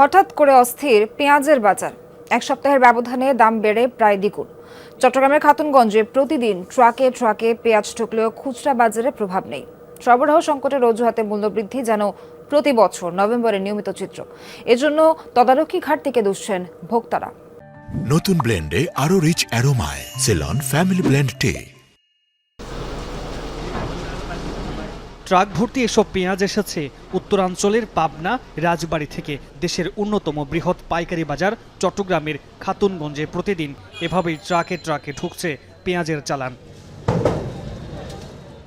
হঠাৎ করে অস্থির পেঁয়াজের বাজার। এক সপ্তাহের ব্যবধানে দাম বেড়ে প্রায় দ্বিগুণ। চট্টগ্রামের খাতুনগঞ্জে প্রতিদিন ট্রাকে ট্রাকে পেঁয়াজ ঢুকলেও খুচরা বাজারে প্রভাব নেই। সরবরাহ সংকটের অজুহাতে মূল্যবৃদ্ধি যেন প্রতি বছর নভেম্বরের নিয়মিত চিত্র। এজন্য তদারকি ঘাটতিকে দুষছেন ভোক্তারা। নতুন ব্লেন্ডে আরও rich অ্যারোমায়। Ceylon family blend tea. Truck ভর্তি এসব পেঁয়াজ এসেছে। উত্তরাঞ্চলের পাবনা, রাজবাড়ি থেকে দেশের অন্যতম বৃহৎ পাইকারি বাজার চট্টগ্রামের খাতুনগঞ্জে প্রতিদিন এভাবেই ট্রাকে ট্রাকে ঢুকছে পেঁয়াজের চালান।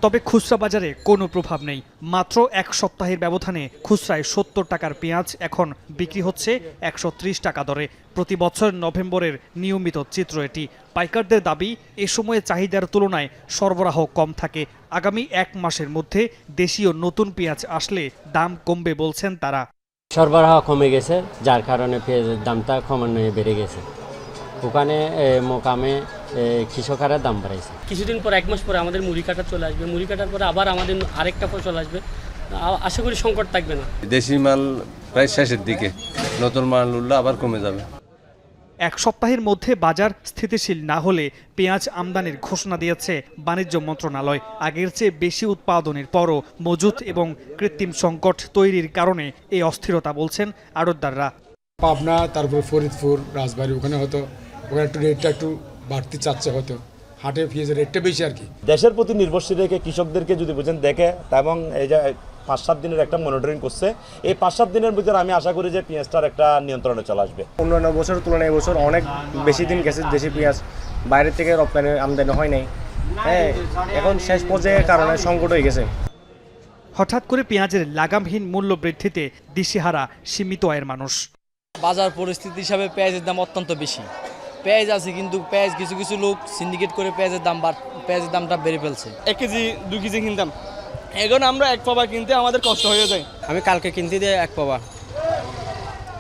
তবে খুচরা বাজারে কোনো প্রভাব নেই। মাত্র এক সপ্তাহের ব্যবধানে খুচরায় সত্তর টাকার পেঁয়াজ এখন বিক্রি হচ্ছে একশো ত্রিশ টাকা দরে। প্রতি বছর নভেম্বরের নিয়মিত চিত্র এটি। পাইকারদের দাবি, এ সময়ে চাহিদার তুলনায় সরবরাহ কম থাকে। আগামী এক মাসের মধ্যে দেশীয় নতুন পেঁয়াজ আসলে দাম কমবে বলছেন তারা। সরবরাহ কমে গেছে, যার কারণে পেঁয়াজের দামটা ক্রমান্বয়ে বেড়ে গেছে। ওখানে মোকামে কৃষকেরা দাম বাড়াইছে। কিছুদিন পর এক মাস পরে আমাদের মুড়ি কাটা চলে আসবে। মুড়ি কাটার পরে আবার আমাদের আরেকটা ফসল চলে আসবে আশা করি সংকট থাকবে না। দেশি মাল প্রায় শেষের দিকে। নতুন মাল উঠলে আবার কমে যাবে। এক সপ্তাহের মধ্যে বাজার স্থিতিশীল না হলে পেঁয়াজ আমদানির ঘোষণা দিয়েছে বাণিজ্য মন্ত্রণালয়। আগের চেয়ে বেশি উৎপাদনের পরও মজুত এবং কৃত্রিম সংকট তৈরির কারণে এই অস্থিরতা বলছেন আড়তদাররা। পাবনা তারপর ফরিদপুর রাজবাড়ি ওখানে হতো ওখানে একটু রেটটা একটু বাড়তি চাচ্ছে হয়তো। হাটে পেঁয়াজের রেটটা বেশি আর কি। দেশের প্রতি নির্ভরশীল রেখে কৃষকদেরকে যদি বুঝেন দেখে এবং এই যে পাঁচ সাত দিনের একটা মনিটরিং করছে এই পাঁচ সাত দিনের ভিতরে আমি আশা করি যে পেঁয়াজটার একটা নিয়ন্ত্রণে চলে আসবে। অন্যান্য বছর তুলনায় এবছর অনেক বেশি দিন গেছে দেশি পেঁয়াজ। বাইরের থেকে রপ্তানি আমদানি হয় নাই। হ্যাঁ এখন শেষ পর্যায়ে কারণে সংকট হয়ে গেছে। হঠাৎ করে পেঁয়াজের লাগামহীন মূল্য বৃদ্ধিতে দিশেহারা সীমিত আয়ের মানুষ। বাজার পরিস্থিতি হিসাবে পেঁয়াজের দাম অত্যন্ত বেশি। পেঁয়াজ আছে কিন্তু পেঁয়াজ কিছু কিছু লোক সিন্ডিকেট করে পেঁয়াজের দাম বাড় পেঁয়াজের দামটা বেড়ে ফেলছে। এক কেজি দু কেজি কিনতাম। এখন আমরা এক পাবা কিনতে আমাদের কষ্ট হয়ে যায়। আমি কালকে কিনতে দিয়ে এক পাবা।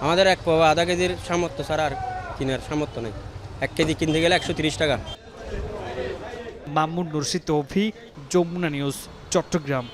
আমাদের এক পাবা আধা কেজির সামর্থ্য ছাড়া আর কেনার সামর্থ্য নেই। এক কেজি কিনতে গেলে একশো তিরিশ টাকা। মামুন নুরশিদ তৌফি যমুনা নিউজ চট্টগ্রাম।